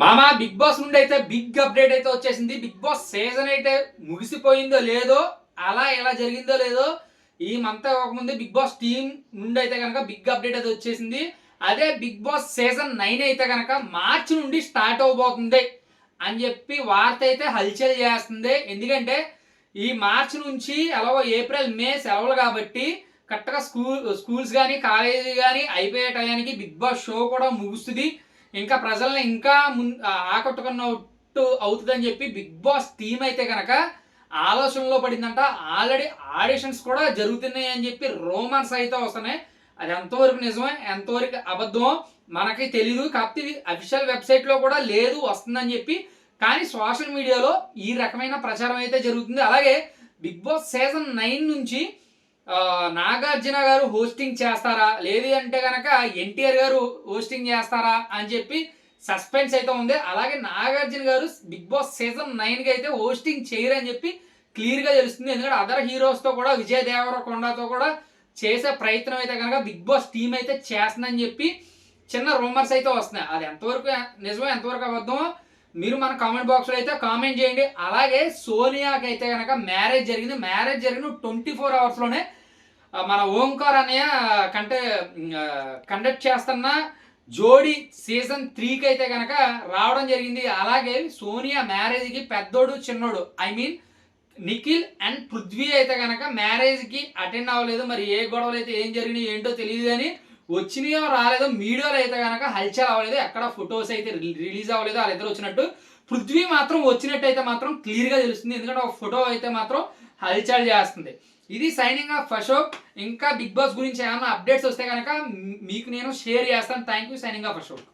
మామ big boss నుండి అయితే బిగ్ అప్డేట్ అయితే వచ్చేసింది. బిగ్ బాస్ సీజన్ అయితే ముగిసిపోయిందో లేదో అలా ఎలా జరిగిందో లేదో ఈ మంత్ కాకముందు బిగ్ బాస్ టీం నుండి అయితే కనుక బిగ్ అప్డేట్ అయితే వచ్చేసింది. అదే బిగ్ బాస్ సీజన్ నైన్ అయితే కనుక మార్చి నుండి స్టార్ట్ అవబోతుంది అని చెప్పి వార్త అయితే హల్చల్ చేస్తుంది. ఎందుకంటే ఈ మార్చి నుంచి ఎలాగో ఏప్రిల్ మే సెలవులు కాబట్టి కరెక్ట్గా స్కూల్ స్కూల్స్ కానీ కాలేజీ కానీ అయిపోయే టయానికి బిగ్ బాస్ షో కూడా ముగుస్తుంది. ఇంకా ప్రజల్ని ఇంకా మున్ ఆకట్టుకున్నట్టు అవుతుందని చెప్పి బిగ్ బాస్ థీమ్ అయితే కనుక ఆలోచనలో పడిందంట. ఆల్రెడీ ఆడిషన్స్ కూడా జరుగుతున్నాయి అని చెప్పి రోమాన్స్ అయితే వస్తున్నాయి. అది ఎంతవరకు నిజమే ఎంతవరకు అబద్ధమో మనకి తెలియదు కాకపోతే ఇది అఫీషియల్ వెబ్సైట్లో కూడా లేదు వస్తుందని చెప్పి. కానీ సోషల్ మీడియాలో ఈ రకమైన ప్రచారం అయితే జరుగుతుంది. అలాగే బిగ్ బాస్ సీజన్ నైన్ నుంచి నాగార్జున గారు హోస్టింగ్ చేస్తారా? లేదు అంటే కనుక ఎన్టీఆర్ గారు హోస్టింగ్ చేస్తారా అని చెప్పి సస్పెన్స్ అయితే ఉంది. అలాగే నాగార్జున గారు బిగ్ బాస్ సీజన్ నైన్కి అయితే హోస్టింగ్ చేయరని చెప్పి క్లియర్గా తెలుస్తుంది. ఎందుకంటే అదర్ హీరోస్తో కూడా విజయ్ దేవరకొండతో కూడా చేసే ప్రయత్నం అయితే కనుక బిగ్ బాస్ టీం అయితే చేస్తుందని చెప్పి చిన్న రూమర్స్ అయితే వస్తున్నాయి. అది ఎంతవరకు నిజమో ఎంతవరకు అబద్ధమో మీరు మన కామెంట్ బాక్స్లో అయితే కామెంట్ చేయండి. అలాగే సోనియాకి అయితే కనుక మ్యారేజ్ జరిగింది మ్యారేజ్ జరిగిన ట్వంటీ ఫోర్ అవర్స్లోనే మన ఓంకార్ అన్నయ్య కంటే కండక్ట్ చేస్తున్న జోడి సీజన్ త్రీకి అయితే కనుక రావడం జరిగింది. అలాగే సోనియా మ్యారేజ్కి పెద్దోడు చిన్నోడు I mean Nikhil and Prithvi అయితే కనుక మ్యారేజ్కి అటెండ్ అవ్వలేదు. మరి ఏ గొడవలు అయితే ఏం జరిగినాయి ఏంటో తెలియదు కానీ వచ్చినాయో రాలేదో మీడియాలో అయితే కనుక హల్చల్ అవ్వలేదు ఎక్కడ ఫొటోస్ అయితే రిలీజ్ అవ్వలేదు వాళ్ళిద్దరు వచ్చినట్టు పృథ్వీ మాత్రం వచ్చినట్టు అయితే మాత్రం క్లియర్గా తెలుస్తుంది. ఎందుకంటే ఒక ఫోటో అయితే మాత్రం హల్చల్ చేస్తుంది. ఇది సైనింగ్ ఆఫ్ అశోక్. ఇంకా బిగ్ బాస్ గురించి ఏమైనా అప్డేట్స్ వస్తే కనుక మీకు నేను షేర్ చేస్తాను. Thank you signing off Ashok.